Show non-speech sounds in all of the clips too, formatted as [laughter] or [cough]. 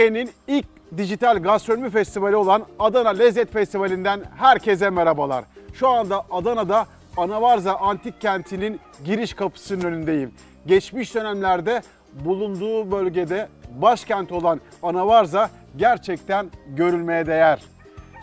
Türkiye'nin ilk dijital gastronomi festivali olan Adana Lezzet Festivali'nden herkese merhabalar. Şu anda Adana'da Anavarza Antik Kenti'nin giriş kapısının önündeyim. Geçmiş dönemlerde bulunduğu bölgede başkent olan Anavarza gerçekten görülmeye değer.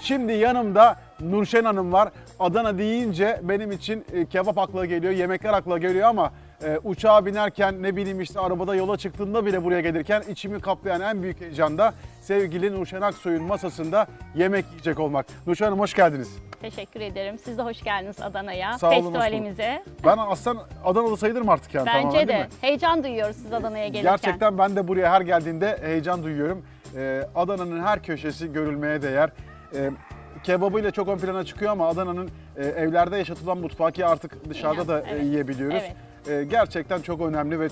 Şimdi yanımda Nurşen Hanım var. Adana deyince benim için e, kebap akla geliyor, yemekler akla geliyor ama e, uçağa binerken ne bileyim işte arabada yola çıktığımda bile buraya gelirken içimi kaplayan en büyük heyecan da sevgili Nurşen Aksoy'un masasında yemek yiyecek olmak. Nurşen Hanım hoş geldiniz. Teşekkür ederim. Siz de hoş geldiniz Adana'ya, Sağ olun, hoş festivalimize. Ben aslan Adanalı sayılırım artık yani Bence tamamen değil de. mi? Heyecan duyuyoruz siz Adana'ya gelirken. Gerçekten ben de buraya her geldiğinde heyecan duyuyorum. Ee, Adana'nın her köşesi görülmeye değer. Ee, kebabıyla çok ön plana çıkıyor ama Adana'nın e, evlerde yaşatılan mutfağı ki artık dışarıda da e, evet. yiyebiliyoruz. Evet. Ee, gerçekten çok önemli ve e,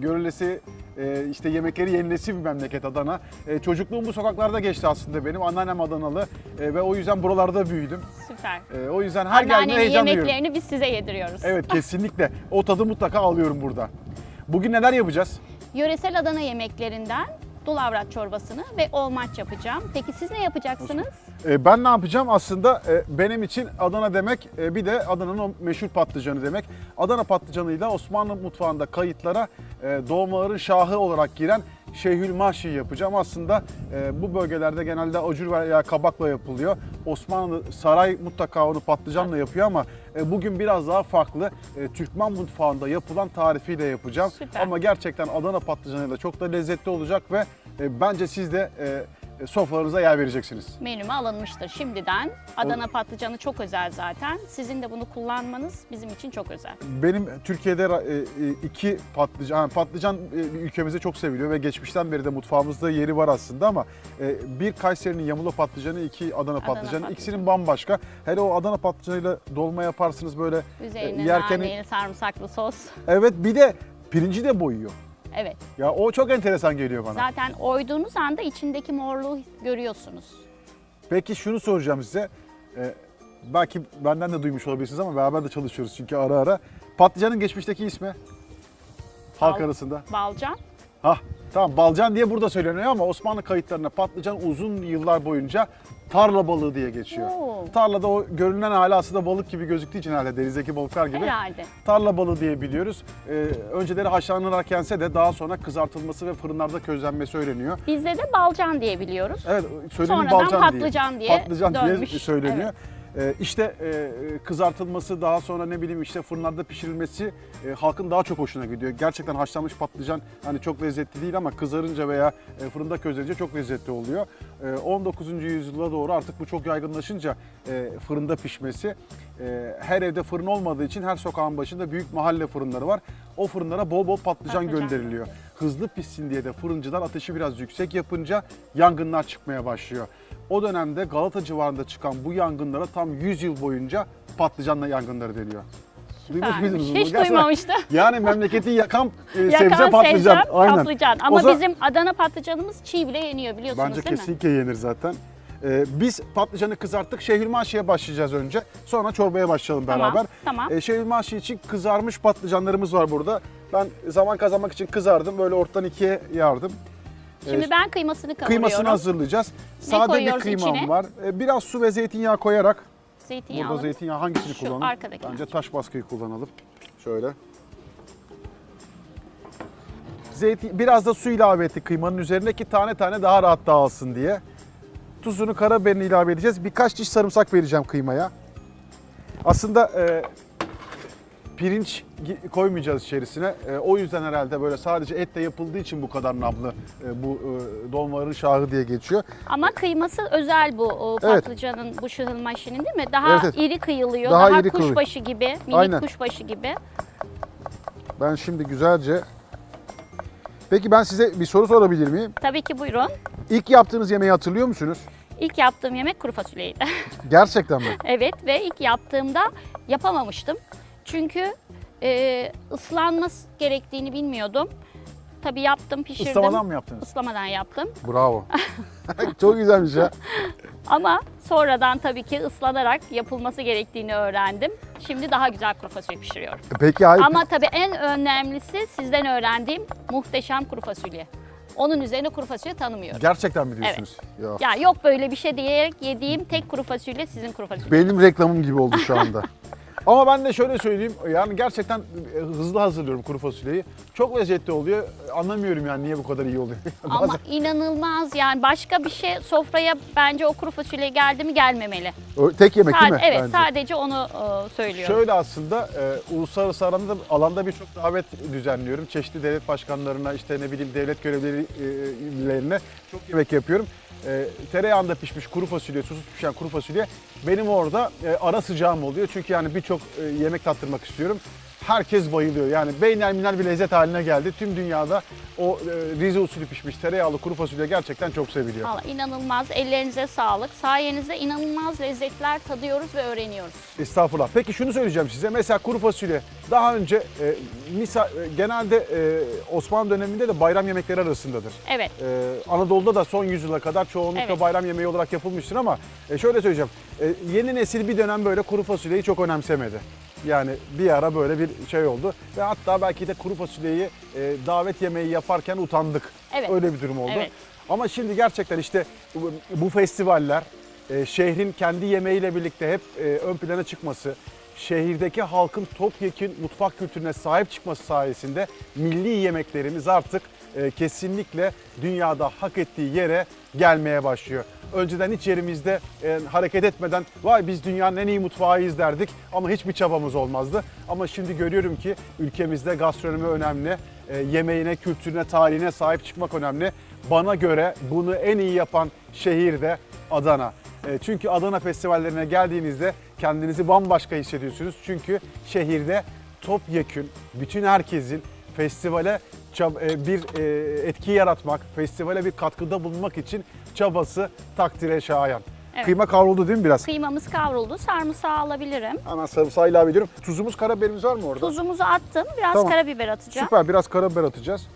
görülesi e, işte yemekleri yenilesi bir memleket Adana. E, çocukluğum bu sokaklarda geçti aslında benim. Anneannem Adanalı e, ve o yüzden buralarda büyüdüm. Süper. E, o yüzden her geldiğinde Anneannenin heyecan duyuyorum. yemeklerini biz size yediriyoruz. Evet [laughs] kesinlikle. O tadı mutlaka alıyorum burada. Bugün neler yapacağız? Yöresel Adana yemeklerinden dulavrat çorbasını ve olmaç yapacağım. Peki siz ne yapacaksınız? E, ben ne yapacağım? Aslında e, benim için Adana demek e, bir de Adana'nın o meşhur patlıcanı demek. Adana patlıcanıyla Osmanlı mutfağında kayıtlara e, şahı olarak giren Şeyhül Mahşi yapacağım. Aslında e, bu bölgelerde genelde acur veya kabakla yapılıyor. Osmanlı saray mutlaka onu patlıcanla yapıyor ama e, bugün biraz daha farklı. E, Türkmen mutfağında yapılan tarifiyle yapacağım. Süper. Ama gerçekten Adana patlıcanıyla çok da lezzetli olacak ve e, bence siz de e, sofralarınıza yer vereceksiniz. Menüme alınmıştır şimdiden. Adana patlıcanı çok özel zaten. Sizin de bunu kullanmanız bizim için çok özel. Benim Türkiye'de e, e, iki patlıcan, yani patlıcan e, ülkemizde çok seviliyor ve geçmişten beri de mutfağımızda yeri var aslında ama e, bir Kayseri'nin yamula patlıcanı, iki Adana patlıcanı. patlıcanı. İkisinin bambaşka. Hele o Adana patlıcanıyla dolma yaparsınız böyle Üzerine e, yerken. naneli, sarımsaklı sos. Evet bir de pirinci de boyuyor. Evet. Ya o çok enteresan geliyor bana. Zaten oyduğunuz anda içindeki morluğu görüyorsunuz. Peki şunu soracağım size. E, belki benden de duymuş olabilirsiniz ama beraber de çalışıyoruz çünkü ara ara. Patlıcanın geçmişteki ismi? Halk Bal- arasında. Balcan. Hah tamam balcan diye burada söyleniyor ama Osmanlı kayıtlarına patlıcan uzun yıllar boyunca tarla balığı diye geçiyor. Oo. Tarlada o görünen hali aslında balık gibi gözüktüğü için herhalde denizdeki balıklar gibi. Herhalde. Tarla balığı diye biliyoruz. Ee, önceleri haşlanarak yense de daha sonra kızartılması ve fırınlarda közlenmesi söyleniyor. Bizde de balcan diye biliyoruz. Evet Sonradan balcan patlıcan diye Patlıcan dönmüş. diye söyleniyor. Ee, işte e, kızartılması daha sonra ne bileyim işte fırınlarda pişirilmesi e, halkın daha çok hoşuna gidiyor. Gerçekten haşlanmış patlıcan hani çok lezzetli değil ama kızarınca veya e, fırında közlenince çok lezzetli oluyor. E, 19. yüzyıla doğru artık bu çok yaygınlaşınca fırında pişmesi her evde fırın olmadığı için her sokağın başında büyük mahalle fırınları var. O fırınlara bol bol patlıcan, Patlıcan. gönderiliyor. Hızlı pişsin diye de fırıncılar ateşi biraz yüksek yapınca yangınlar çıkmaya başlıyor. O dönemde Galata civarında çıkan bu yangınlara tam 100 yıl boyunca patlıcanla yangınları deniyor. Duymuş Süpermiş. muydunuz bunu? Hiç Gerçekten- duymamıştım. [laughs] Yani memleketi yakan, e, Yakan sebze patlıcan. sebze, Aynen. patlıcan. O Ama zaman- bizim Adana patlıcanımız çiğ bile yeniyor biliyorsunuz Bence değil mi? kesinlikle yenir zaten. Ee, biz patlıcanı kızarttık. Şehirmaşi'ye başlayacağız önce. Sonra çorbaya başlayalım Tamam, beraber. tamam. Ee, şehirmaşi için kızarmış patlıcanlarımız var burada. Ben zaman kazanmak için kızardım. Böyle ortadan ikiye yardım. Şimdi ben kıymasını kavuruyorum. Kıymasını hazırlayacağız. Sade bir koyuyoruz kıymam içine? var. Ee, biraz su ve zeytinyağı koyarak. Zeytinyağı. Burada zeytinyağı hangisini Şu kullanalım? arkadakini. Bence taş baskıyı kullanalım. Şöyle. Zeytin, biraz da su ilave ettik kıymanın üzerine ki tane tane daha rahat dağılsın diye. Tuzunu, karabiberini ilave edeceğiz. Birkaç diş sarımsak vereceğim kıymaya. Aslında e, pirinç koymayacağız içerisine. E, o yüzden herhalde böyle sadece etle yapıldığı için bu kadar namlı e, bu e, dolmaların şahı diye geçiyor. Ama kıyması özel bu o Evet. patlıcanın, bu şıhılmaşının değil mi? Daha Evet, evet. iri kıyılıyor. Daha Daha, iri kıyılıyor. kuşbaşı gibi, minik Aynen. kuşbaşı gibi. Ben şimdi güzelce... Peki ben size bir soru sorabilir miyim? Tabii ki buyurun. İlk yaptığınız yemeği hatırlıyor musunuz? İlk yaptığım yemek kuru fasulyeydi. [laughs] Gerçekten mi? evet ve ilk yaptığımda yapamamıştım. Çünkü e, ıslanması gerektiğini bilmiyordum. Tabii yaptım, pişirdim. Islamadan mı yaptınız? Islamadan yaptım. Bravo. [laughs] Çok güzelmiş ya. Ama sonradan tabii ki ıslanarak yapılması gerektiğini öğrendim. Şimdi daha güzel kuru fasulye pişiriyorum. Peki hayır. Ama tabii en önemlisi sizden öğrendiğim muhteşem kuru fasulye. Onun üzerine kuru fasulye tanımıyorum. Gerçekten mi diyorsunuz? Ya. Ya yok böyle bir şey diyerek yediğim tek kuru fasulye sizin kuru fasulye. Benim reklamım gibi oldu şu anda. [laughs] Ama ben de şöyle söyleyeyim. Yani gerçekten e, hızlı hazırlıyorum kuru fasulyeyi. Çok lezzetli oluyor. Anlamıyorum yani niye bu kadar iyi oluyor. [laughs] Ama Bazen- inanılmaz yani başka bir şey sofraya bence o kuru fasulye geldi mi gelmemeli. Tek yemek değil mi? evet Bence. sadece onu e, söylüyorum. Şöyle aslında e, uluslararası alanda, alanda birçok davet düzenliyorum. Çeşitli devlet başkanlarına, işte ne bileyim devlet görevlilerine çok yemek yapıyorum. E, tereyağında pişmiş kuru fasulye, susuz pişen kuru fasulye benim orada e, ara sıcağım oluyor. Çünkü yani birçok e, yemek tattırmak istiyorum. Herkes bayılıyor. Yani beynel minel bir lezzet haline geldi. Tüm dünyada o e, Rize usulü pişmiş tereyağlı kuru fasulye gerçekten çok seviliyor. Vallahi inanılmaz ellerinize sağlık. Sayenizde inanılmaz lezzetler tadıyoruz ve öğreniyoruz. Estağfurullah. Peki şunu söyleyeceğim size. Mesela kuru fasulye daha önce e, misa, e, genelde e, Osmanlı döneminde de bayram yemekleri arasındadır. Evet. E, Anadolu'da da son yüzyıla kadar çoğunlukla Evet. bayram yemeği olarak yapılmıştır ama e, şöyle söyleyeceğim. E, yeni nesil bir dönem böyle kuru fasulyeyi çok önemsemedi. Yani bir ara böyle bir şey oldu ve hatta belki de kuru fasulyeyi e, davet yemeği yaparken utandık. Evet. Öyle bir durum oldu. Evet. Ama şimdi gerçekten işte bu, bu festivaller e, şehrin kendi yemeğiyle birlikte hep e, ön plana çıkması, şehirdeki halkın topyekun mutfak kültürüne sahip çıkması sayesinde milli yemeklerimiz artık e, kesinlikle dünyada hak ettiği yere gelmeye başlıyor. Önceden hiç yerimizde e, hareket etmeden vay biz dünyanın en iyi mutfağıyız derdik ama hiçbir çabamız olmazdı. Ama şimdi görüyorum ki ülkemizde gastronomi önemli, e, yemeğine, kültürüne, tarihine sahip çıkmak önemli. Bana göre bunu en iyi yapan şehir de Adana. E, Çünkü Adana festivallerine geldiğinizde kendinizi bambaşka hissediyorsunuz. Çünkü şehirde topyekün bütün herkesin festivale bir e, etki yaratmak, festivale bir katkıda bulunmak için çabası takdire şayan. Evet. Kıyma kavruldu değil mi biraz? Kıymamız kavruldu. Sarımsağı alabilirim. Hemen sarımsağı ilave ediyorum. Tuzumuz, karabiberimiz var mı orada? Tuzumuzu attım. Biraz Tamam. karabiber atacağım. Süper, biraz karabiber atacağız.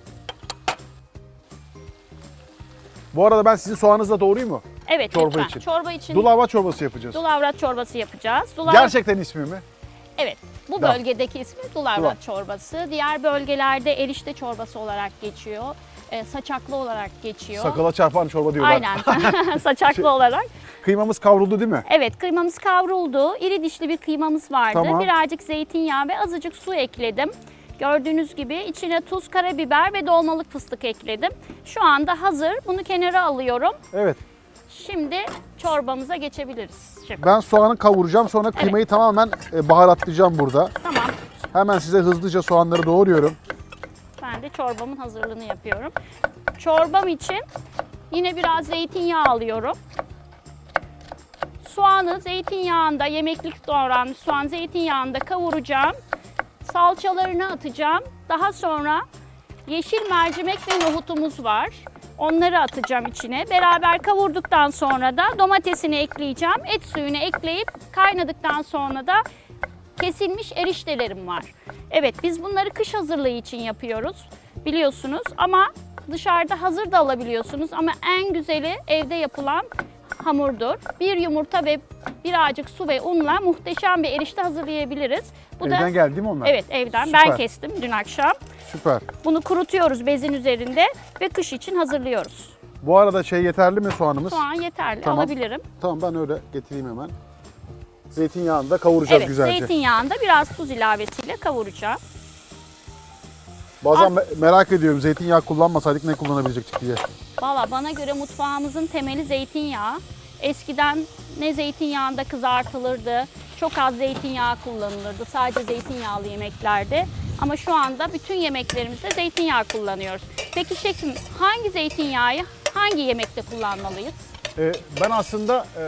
Bu arada ben sizin soğanınızla doğrayayım mı? Evet Çorba lütfen. için. Çorba için Dulava çorbası yapacağız. dulavrat çorbası yapacağız. Dulavrat, Gerçekten ismi mi? Evet. Bu Tamam. bölgedeki ismi Dulav. çorbası. Diğer bölgelerde erişte çorbası olarak geçiyor. E, saçaklı olarak geçiyor. Sakala çarpan çorba diyorlar. Aynen. [laughs] [laughs] Saçaklı olarak. Kıymamız kavruldu değil mi? Evet kıymamız kavruldu. İri dişli bir kıymamız vardı. Tamam. Birazcık zeytinyağı ve azıcık su ekledim. Gördüğünüz gibi içine tuz, karabiber ve dolmalık fıstık ekledim. Şu anda hazır. Bunu kenara alıyorum. Evet. Şimdi çorbamıza geçebiliriz. Şefim. Ben soğanı kavuracağım sonra kıymayı tamamen e, baharatlayacağım burada. Tamam. Hemen size hızlıca soğanları doğruyorum. Ben de çorbamın hazırlığını yapıyorum. Çorbam için yine biraz zeytinyağı alıyorum. Soğanı zeytinyağında, yemeklik doğranmış soğan zeytinyağında kavuracağım. Salçalarını atacağım. Daha sonra yeşil mercimek ve nohutumuz var. Onları atacağım içine. Beraber kavurduktan sonra da domatesini ekleyeceğim. Et suyunu ekleyip kaynadıktan sonra da kesilmiş eriştelerim var. Evet biz bunları kış hazırlığı için yapıyoruz biliyorsunuz ama dışarıda hazır da alabiliyorsunuz ama en güzeli evde yapılan hamurdur. Bir yumurta ve birazcık su ve unla muhteşem bir erişte hazırlayabiliriz. Bu Evden da geldi değil mi onlar? Evet evden Süper. ben kestim dün akşam. Süper. Bunu kurutuyoruz bezin üzerinde ve kış için hazırlıyoruz. Bu arada şey yeterli mi soğanımız? Soğan yeterli Tamam. alabilirim. Tamam ben öyle getireyim hemen. Zeytinyağında kavuracağız Evet güzelce. zeytinyağında biraz tuz ilavesiyle kavuracağım. Bazen me- merak ediyorum zeytinyağı kullanmasaydık ne kullanabilecektik diye. Valla bana göre mutfağımızın temeli zeytinyağı. Eskiden ne zeytinyağında kızartılırdı, çok az zeytinyağı kullanılırdı. Sadece zeytinyağlı yemeklerde. Ama şu anda bütün yemeklerimizde zeytinyağı kullanıyoruz. Peki şefim hangi zeytinyağı hangi yemekte kullanmalıyız? Ee, ben aslında e,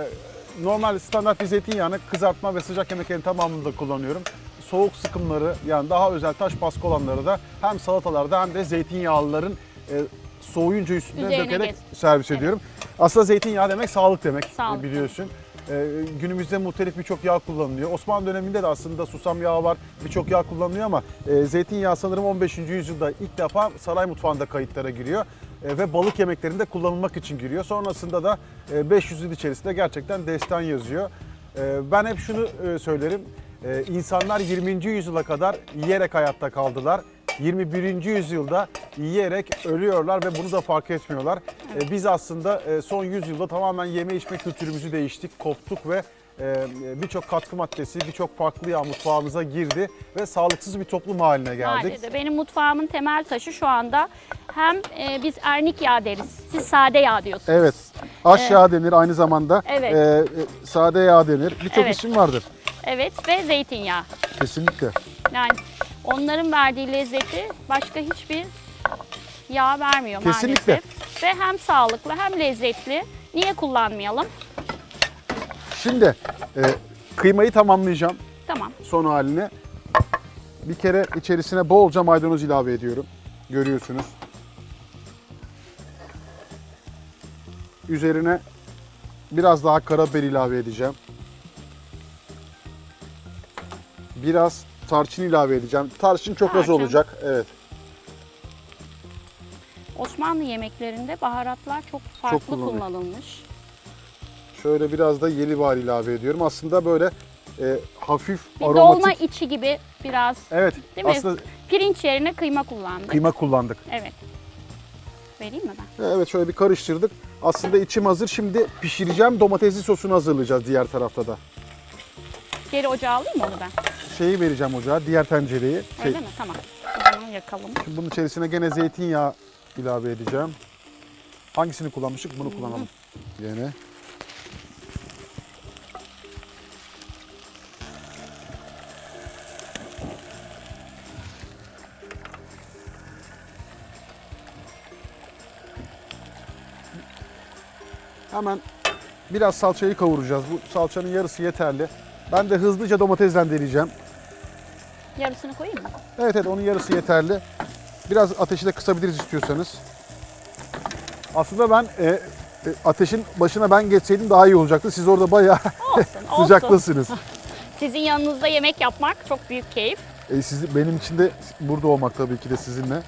normal standart bir zeytinyağını kızartma ve sıcak yemeklerin tamamında kullanıyorum. Soğuk sıkımları yani daha özel taş baskı olanları da hem salatalarda hem de zeytinyağlıların e, soğuyunca üstüne Üzerine dökerek geç. servis ediyorum. Aslında zeytinyağı demek sağlık demek Sağlık. biliyorsun. Ee, günümüzde muhtelif birçok yağ kullanılıyor. Osmanlı döneminde de aslında susam yağı var, birçok yağ kullanılıyor ama e, zeytinyağı sanırım 15. yüzyılda ilk defa saray mutfağında kayıtlara giriyor E, ve balık yemeklerinde kullanılmak için giriyor. Sonrasında da e, 500 yıl içerisinde gerçekten destan yazıyor. E, ben hep şunu e, söylerim, e, insanlar 20. yüzyıla kadar yiyerek hayatta kaldılar. 21. yüzyılda yiyerek ölüyorlar ve bunu da fark etmiyorlar. E, Biz aslında e, son yüzyılda tamamen yeme içme kültürümüzü değiştik, koptuk ve e, birçok katkı maddesi, birçok farklı yağ mutfağımıza girdi ve sağlıksız bir toplum haline geldik. Ailede. Benim mutfağımın temel taşı şu anda hem e, biz ernik yağ deriz. Siz sade yağ diyorsunuz. Evet. Aşağı denir aynı zamanda. Evet. e, e, sade yağ denir. Birçok Evet. isim vardır. Evet ve zeytinyağı. Kesinlikle. Yani onların verdiği lezzeti başka hiçbir yağ vermiyor Kesinlikle. maalesef. Ve hem sağlıklı hem lezzetli. Niye kullanmayalım? Şimdi e, kıymayı tamamlayacağım Tamam. son haline. Bir kere içerisine bolca maydanoz ilave ediyorum. Görüyorsunuz. Üzerine biraz daha karabiber ilave edeceğim. Biraz tarçın ilave edeceğim. Tarçın çok az Tarçın. olacak. Evet. Osmanlı yemeklerinde baharatlar çok farklı kullanılıyor. kullanılmış. Şöyle biraz da yeli var ilave ediyorum. Aslında böyle e, hafif Bir aromatik. dolma içi gibi biraz Evet. Değil mi? aslında pirinç yerine kıyma kullandık. kıyma kullandık. Evet. Vereyim mi ben? Evet şöyle bir karıştırdık. Aslında içim hazır. Şimdi pişireceğim. Domatesli sosunu hazırlayacağız diğer tarafta da. Geri ocağa alayım mı onu ben? Şeyi vereceğim ocağa, diğer tencereyi. Şey, Öyle mi? Tamam. O zaman yakalım. şimdi bunun içerisine gene zeytinyağı ilave edeceğim. Hangisini kullanmıştık? Bunu kullanalım. Gene. Hemen biraz salçayı kavuracağız. Bu salçanın yarısı yeterli. Ben de hızlıca domates rendeleyeceğim. Yarısını koyayım mı? Evet evet onun yarısı yeterli. Biraz ateşi de kısabiliriz istiyorsanız. Aslında ben e, e, ateşin başına ben geçseydim daha iyi olacaktı. Siz orada bayağı Olsun, [laughs] olsun. sıcaklısınız. [laughs] Sizin yanınızda yemek yapmak çok büyük keyif. E, sizi, benim için de burada olmak tabii ki de sizinle.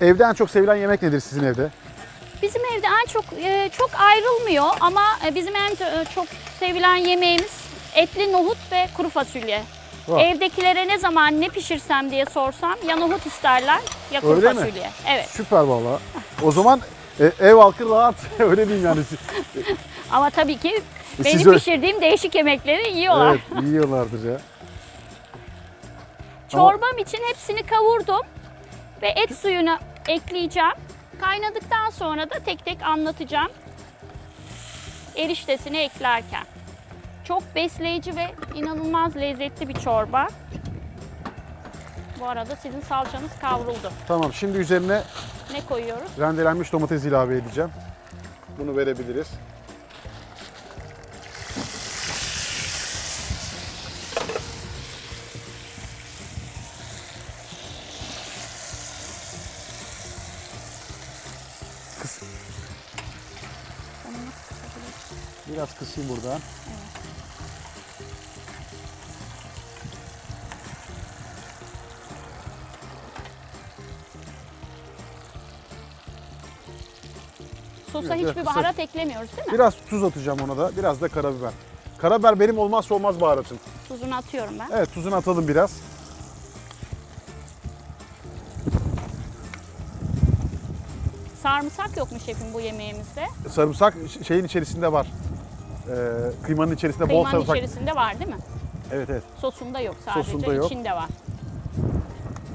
Evde en çok sevilen yemek nedir sizin evde? Bizim evde en çok e, çok ayrılmıyor ama e, bizim en e, çok sevilen yemeğimiz etli nohut ve kuru fasulye. Vah. Evdekilere ne zaman ne pişirsem diye sorsam ya nohut isterler ya kuru Öyle mi? fasulye. Evet. Süper valla. O zaman e, ev halkı rahat. [laughs] Öyle diyeyim yani. [laughs] Ama tabii ki E, benim siz öyle- pişirdiğim değişik yemekleri yiyorlar. Evet yiyorlardır ya. [laughs] Çorbam için hepsini kavurdum ve et suyunu ekleyeceğim. Kaynadıktan sonra da tek tek anlatacağım. Eriştesini eklerken. Çok besleyici ve inanılmaz lezzetli bir çorba. Bu arada sizin salçanız kavruldu. Tamam şimdi üzerine Ne koyuyoruz? rendelenmiş domates ilave edeceğim. Bunu verebiliriz. Kıs. Biraz kısayım buradan. Sosa Evet, hiçbir evet, baharat eklemiyoruz değil mi? Biraz tuz atacağım ona da. Biraz da karabiber. Karabiber benim olmazsa olmaz baharatım. Tuzunu atıyorum ben. Evet tuzunu atalım biraz. Sarımsak yok mu şefim bu yemeğimizde? Sarımsak şeyin içerisinde var. Ee, kıymanın içerisinde bol Kıymanın sarımsak. içerisinde var değil mi? Evet evet. Sosunda yok sadece, Sosunda yok. içinde var.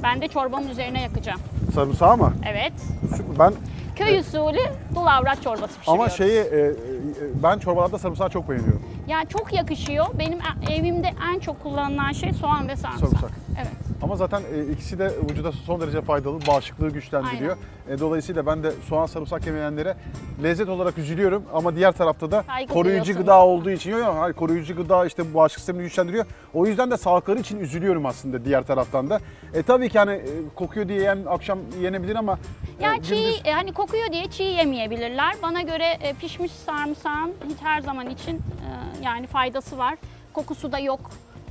Ben de çorbamın üzerine yakacağım. Sarımsağı mı? Evet. Süper. Ben Köy usulü dulavrat çorbası pişiriyoruz. ama şeyi e, e, ben çorbalarda sarımsağı çok beğeniyorum. Yani çok yakışıyor. Benim e- evimde en çok kullanılan şey soğan ve sarımsak. Sarımsak. Evet. Ama zaten e, ikisi de vücuda son derece faydalı. Bağışıklığı güçlendiriyor. E, dolayısıyla ben de soğan sarımsak yemeyenlere lezzet olarak üzülüyorum ama diğer tarafta da Saygı koruyucu duyuyorsunuz. gıda olduğu için yok hayır, koruyucu gıda işte bağışıklık sistemini güçlendiriyor. O yüzden de sağlıkları için üzülüyorum aslında diğer taraftan da. E tabii ki hani e, kokuyor diye yiyen akşam yenebilir ama e, Yani çiğ, gündüz- e, hani kokuyor diye çiğ yemeyebilirler. Bana göre e, pişmiş sarımsağın hiç her zaman için e, yani faydası var. Kokusu da yok.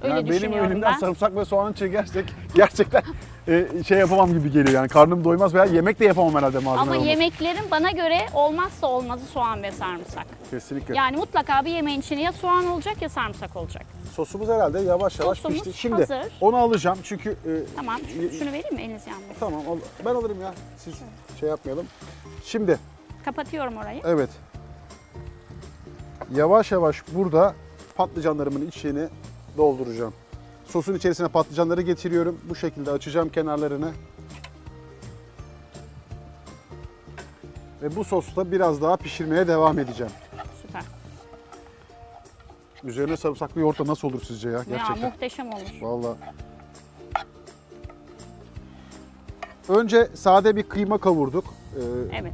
Öyle yani benim düşünüyorum ben. sarımsak ve soğanı çekersek [laughs] gerçekten e, şey yapamam gibi geliyor yani. Karnım doymaz veya yemek de yapamam herhalde malzeme Ama olmasa. yemeklerin bana göre olmazsa olmazı soğan ve sarımsak. Kesinlikle. Yani mutlaka bir yemeğin içine ya soğan olacak ya sarımsak olacak. Sosumuz herhalde yavaş yavaş Sosumuz pişti. Şimdi hazır. onu alacağım çünkü e, Tamam. şu- Şunu vereyim mi eliniz yanmasın? tamam al- ben alırım ya. Siz şey yapmayalım. Şimdi Kapatıyorum orayı. evet. Yavaş yavaş burada patlıcanlarımın içini dolduracağım. Sosun içerisine patlıcanları getiriyorum. Bu şekilde açacağım kenarlarını. Ve bu sosla biraz daha pişirmeye devam edeceğim. Süper. Üzerine sarımsaklı yoğurtla nasıl olur sizce ya? Ya Gerçekten. muhteşem olur. Vallahi. Önce sade bir kıyma kavurduk. Ee, Evet.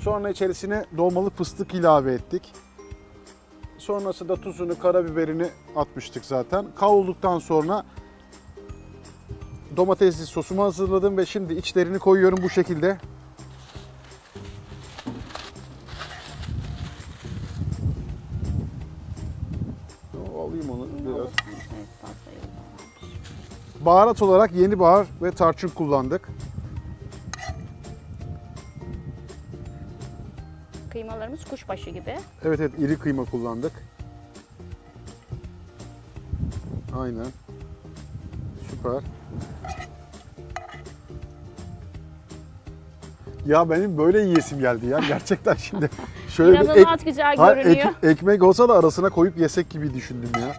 Sonra içerisine dolmalı fıstık ilave ettik. Sonrasında tuzunu, karabiberini atmıştık zaten. Kavrulduktan sonra domatesli sosumu hazırladım ve şimdi içlerini koyuyorum bu şekilde. Alayım onu biraz. Baharat olarak yeni bahar ve tarçın kullandık. Kıymalarımız kuşbaşı gibi. Evet evet iri kıyma kullandık. Aynen. Süper. Ya benim böyle yiyesim geldi ya gerçekten şimdi. Şöyle bir İnanılmaz güzel Hayır, ek- görünüyor. ekmek olsa da arasına koyup yesek gibi düşündüm ya.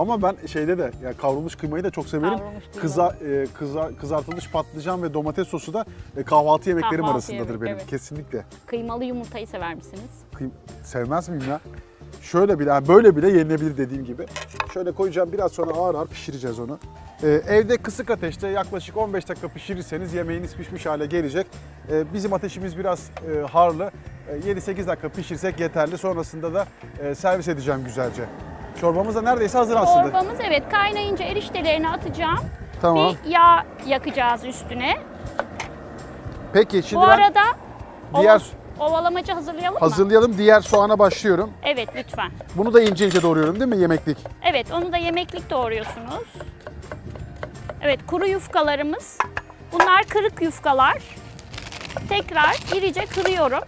Ama ben şeyde de ya kavrulmuş kıymayı da çok severim. Kavrulmuş kıyma. Kıza, e, kıza, kızartılmış patlıcan ve domates sosu da e, kahvaltı yemeklerim Kahvaltı arasındadır yemek, benim evet. kesinlikle. Kıymalı yumurtayı sever misiniz? Kıym- sevmez miyim ya? Şöyle bile, yani böyle bile yenilebilir dediğim gibi. Şöyle koyacağım biraz sonra ağır ağır pişireceğiz onu. Ee, evde kısık ateşte yaklaşık 15 dakika pişirirseniz yemeğiniz pişmiş hale gelecek. Ee, bizim ateşimiz biraz e, harlı. Ee, 7-8 dakika pişirsek yeterli. Sonrasında da e, servis edeceğim güzelce. Çorbamız da neredeyse hazır aslında. Çorbamız evet kaynayınca eriştelerini atacağım. Tamam. Bir yağ yakacağız üstüne. Peki şimdi Bu ben arada diğer ova- ovalamacı hazırlayalım mı? hazırlayalım. Diğer soğana başlıyorum. Evet lütfen. Bunu da ince ince doğruyorum değil mi yemeklik? Evet onu da yemeklik doğruyorsunuz. Evet kuru yufkalarımız. Bunlar kırık yufkalar. Tekrar irice kırıyorum.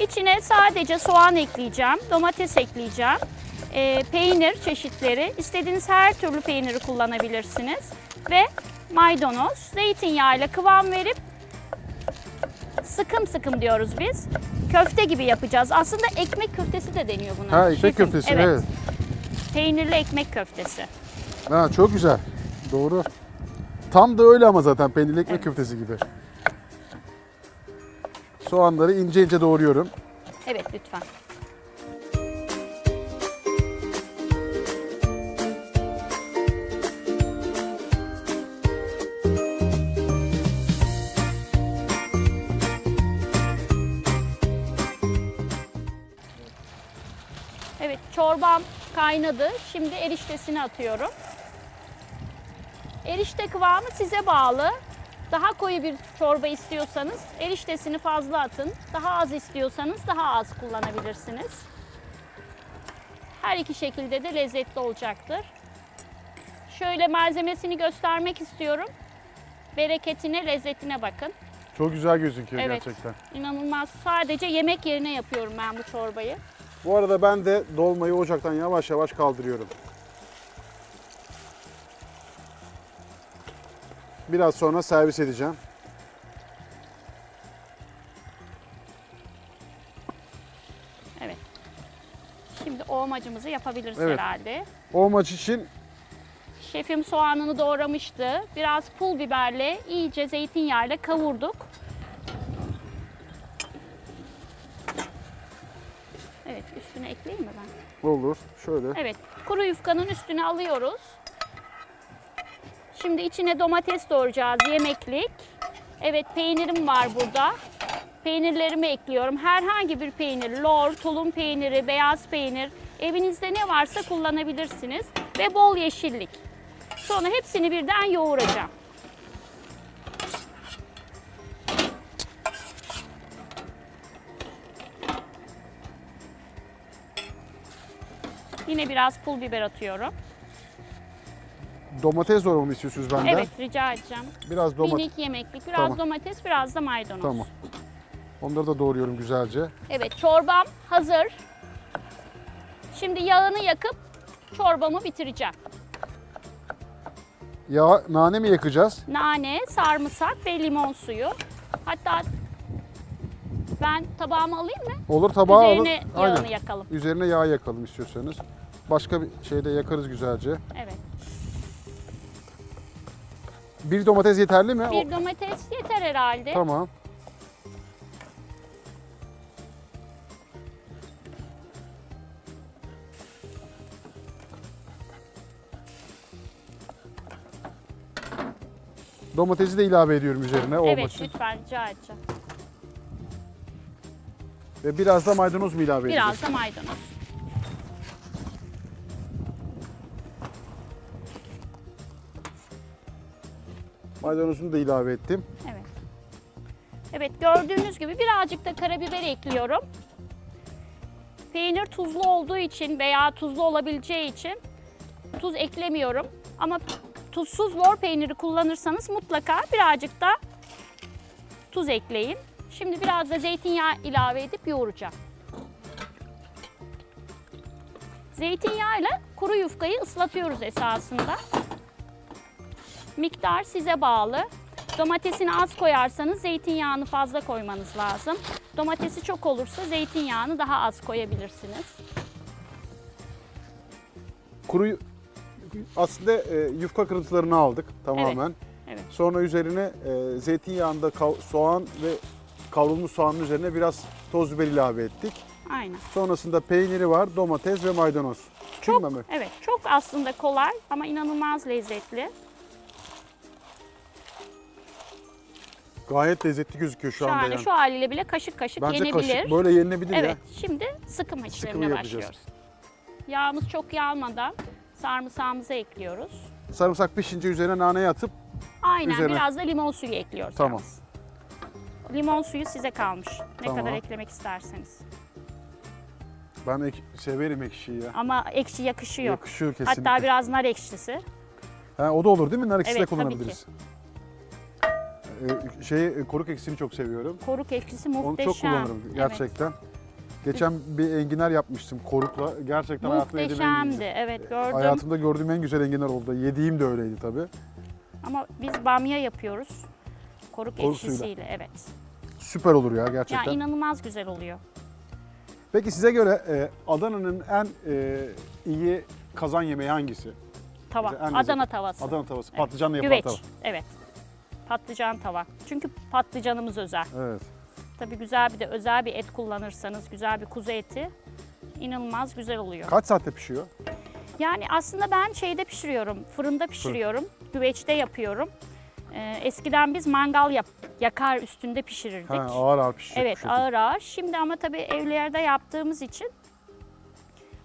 İçine sadece soğan ekleyeceğim, domates ekleyeceğim. Ee, peynir çeşitleri, istediğiniz her türlü peyniri kullanabilirsiniz. Ve maydanoz, zeytinyağıyla kıvam verip sıkım sıkım diyoruz biz. Köfte gibi yapacağız. Aslında ekmek köftesi de deniyor buna. Ha ekmek Şefim, köftesi Evet. evet. Peynirli ekmek köftesi. Ha çok güzel. Doğru. Tam da öyle ama zaten peynirli ekmek Evet. köftesi gibi. Soğanları ince ince doğruyorum. Evet lütfen. Evet çorbam kaynadı. Şimdi eriştesini atıyorum. Erişte kıvamı size bağlı. Daha koyu bir çorba istiyorsanız eriştesini fazla atın. Daha az istiyorsanız daha az kullanabilirsiniz. Her iki şekilde de lezzetli olacaktır. Şöyle malzemesini göstermek istiyorum. Bereketine, lezzetine bakın. Çok güzel gözüküyor Evet. gerçekten. İnanılmaz. Sadece yemek yerine yapıyorum ben bu çorbayı. Bu arada ben de dolmayı ocaktan yavaş yavaş kaldırıyorum. Biraz sonra servis edeceğim. Evet. Şimdi ovmacımızı yapabiliriz Evet. herhalde. O maç için Şefim soğanını doğramıştı. Biraz pul biberle iyice zeytinyağıyla kavurduk. Evet, üstüne ekleyeyim mi ben? olur. Şöyle. Evet, kuru yufkanın üstüne alıyoruz. Şimdi içine domates doğrayacağız, yemeklik. Evet, peynirim var burada. Peynirlerimi ekliyorum. Herhangi bir peynir, lor, tulum peyniri, beyaz peynir, evinizde ne varsa kullanabilirsiniz. Ve bol yeşillik. Sonra hepsini birden yoğuracağım. Yine biraz pul biber atıyorum. Domates doğramamı istiyorsunuz benden. Evet rica edeceğim. Biraz domates. Minik yemeklik. Biraz Tamam. domates, biraz da maydanoz. Tamam. Onları da doğruyorum güzelce. Evet çorbam hazır. Şimdi yağını yakıp çorbamı bitireceğim. Ya nane mi yakacağız? Nane, sarımsak ve limon suyu. Hatta ben tabağımı alayım mı? Olur tabağa alın. Üzerine yağını Aynen. yakalım. Üzerine yağ yakalım istiyorsanız. Başka bir şeyde yakarız güzelce. Evet. Bir domates yeterli mi? O- Bir domates yeter herhalde. Tamam. Domatesi de ilave ediyorum üzerine olması Evet için. lütfen rica edeceğim. Ve biraz da maydanoz mu ilave edeceğiz? Biraz da maydanoz. Maydanozunu da ilave ettim. Evet. Evet gördüğünüz gibi birazcık da karabiber ekliyorum. Peynir tuzlu olduğu için veya tuzlu olabileceği için tuz eklemiyorum. Ama tuzsuz lor peyniri kullanırsanız mutlaka birazcık da tuz ekleyin. Şimdi biraz da zeytinyağı ilave edip yoğuracağım. Zeytinyağıyla kuru yufkayı ıslatıyoruz esasında. Miktar size bağlı. Domatesini az koyarsanız zeytinyağını fazla koymanız lazım. Domatesi çok olursa zeytinyağını daha az koyabilirsiniz. Kuru aslında e, yufka kırıntılarını aldık tamamen. Evet. Sonra üzerine e, zeytinyağında kav- soğan ve kavrulmuş soğanın üzerine biraz toz biber ilave ettik. Aynen. Sonrasında peyniri var, domates ve maydanoz. Çok, Çok, evet, çok aslında kolay ama inanılmaz lezzetli. Gayet lezzetli gözüküyor şu, anda Şahane. yani. Şu haliyle bile kaşık kaşık Bence yenebilir. kaşık böyle yenilebilir evet. ya. Şimdi sıkım yapacağız. başlıyoruz. Yağımız çok yağmadan sarımsağımızı ekliyoruz. Sarımsak pişince üzerine naneyi atıp Aynen Üzerine. biraz da limon suyu ekliyoruz. Tamam. yalnız. Limon suyu size kalmış. Ne Tamam. kadar eklemek isterseniz. ben ek- severim ekşiyi ya. Ama ekşi yakışıyor. Yakışıyor kesinlikle. Hatta biraz nar ekşisi. Ha, o da olur değil mi? Nar ekşisi Evet, de tabii kullanabiliriz. Ee, şey, e, koruk ekşisini çok seviyorum. Koruk ekşisi Onu muhteşem. çok kullanırım Evet. gerçekten. Geçen bir enginar yapmıştım korukla. Gerçekten hayatımda yediğim en Muhteşemdi. güzel. Evet gördüm. Hayatımda gördüğüm en güzel enginar oldu. Yediğim de öyleydi tabii. Ama biz bamya yapıyoruz. Koruk, Koruk ekşisiyle evet. Süper olur ya Ya gerçekten. inanılmaz güzel oluyor. Peki size göre e, Adana'nın en e, iyi kazan yemeği hangisi? Tava. Güzel, en Adana tavası. Adana tavası. Evet. Patlıcanla yapılan Güveç. tava. Evet. Patlıcan tava. Çünkü patlıcanımız özel. Evet. Tabii güzel bir de özel bir et kullanırsanız, güzel bir kuzu eti inanılmaz güzel oluyor. Kaç saatte pişiyor? Yani aslında ben şeyde pişiriyorum, fırında pişiriyorum, güveçte yapıyorum. Ee, eskiden biz mangal yap, yakar üstünde pişirirdik. Ha, ağır ağır pişecek. evet, şekilde. ağır ağır. Şimdi ama tabii evlerde yaptığımız için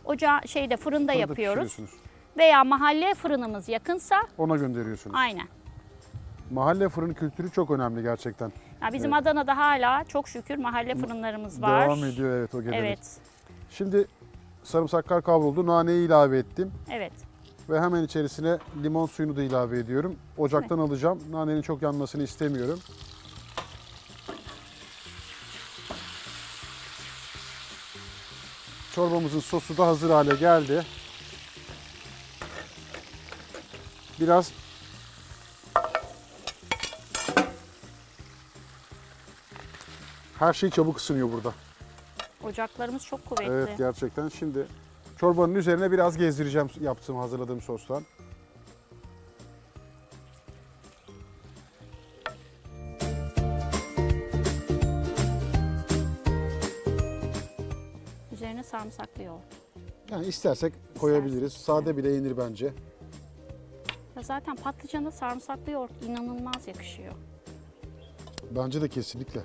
ocağı şeyde fırında, Fırında yapıyoruz. Veya mahalle fırınımız yakınsa Ona gönderiyorsunuz. aynen. Mahalle fırın kültürü çok önemli gerçekten. Ya bizim Evet. Adana'da hala çok şükür mahalle fırınlarımız var. Devam ediyor evet o gelenek. Evet, Şimdi sarımsaklar kavruldu. Naneyi ilave ettim. evet. Ve hemen içerisine limon suyunu da ilave ediyorum. Ocaktan alacağım. Nanenin çok yanmasını istemiyorum. Çorbamızın sosu da hazır hale geldi. Biraz her şey çabuk ısınıyor burada. Ocaklarımız çok kuvvetli. Evet gerçekten. Şimdi çorbanın üzerine biraz gezdireceğim yaptığım hazırladığım sostan. Üzerine sarımsaklı yoğurt. Yani istersek koyabiliriz. Sade bile yenir bence. Ya zaten patlıcana sarımsaklı yoğurt inanılmaz yakışıyor. Bence de kesinlikle.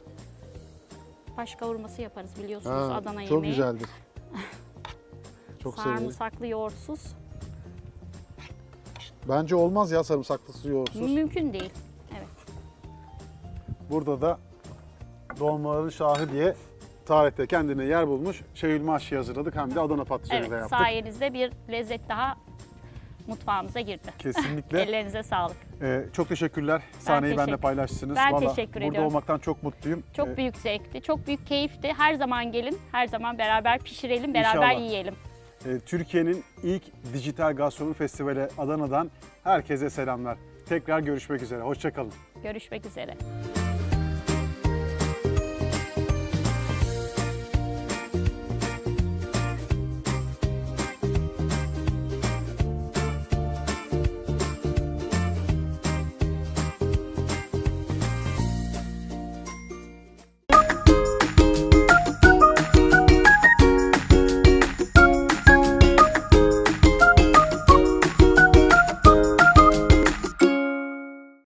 Baş kavurması yaparız biliyorsunuz Ha, Adana çok yemeği. güzeldir. [laughs] Çok severim. Sarımsaklı yoğurtsuz Bence olmaz ya sarımsaklısı yoğurtsuz. mümkün değil. Evet. Burada da dolmaların şahı diye tarihte kendine yer bulmuş şehül mahşi hazırladık. Hem de Adana patlıcanı da Evet, yaptık. sayenizde bir lezzet daha mutfağımıza girdi. Kesinlikle. [laughs] Ellerinize sağlık. Ee, çok teşekkürler. Sahneyi benimle teşekkür- paylaştınız. Ben Vallahi teşekkür burada ediyorum. olmaktan çok mutluyum. Çok Ee, büyük zevkti, çok büyük keyifti. Her zaman gelin, her zaman beraber pişirelim, beraber İnşallah. yiyelim. e, Türkiye'nin ilk dijital gastronomi festivali Adana'dan herkese selamlar. Tekrar görüşmek üzere. Hoşçakalın. Görüşmek üzere.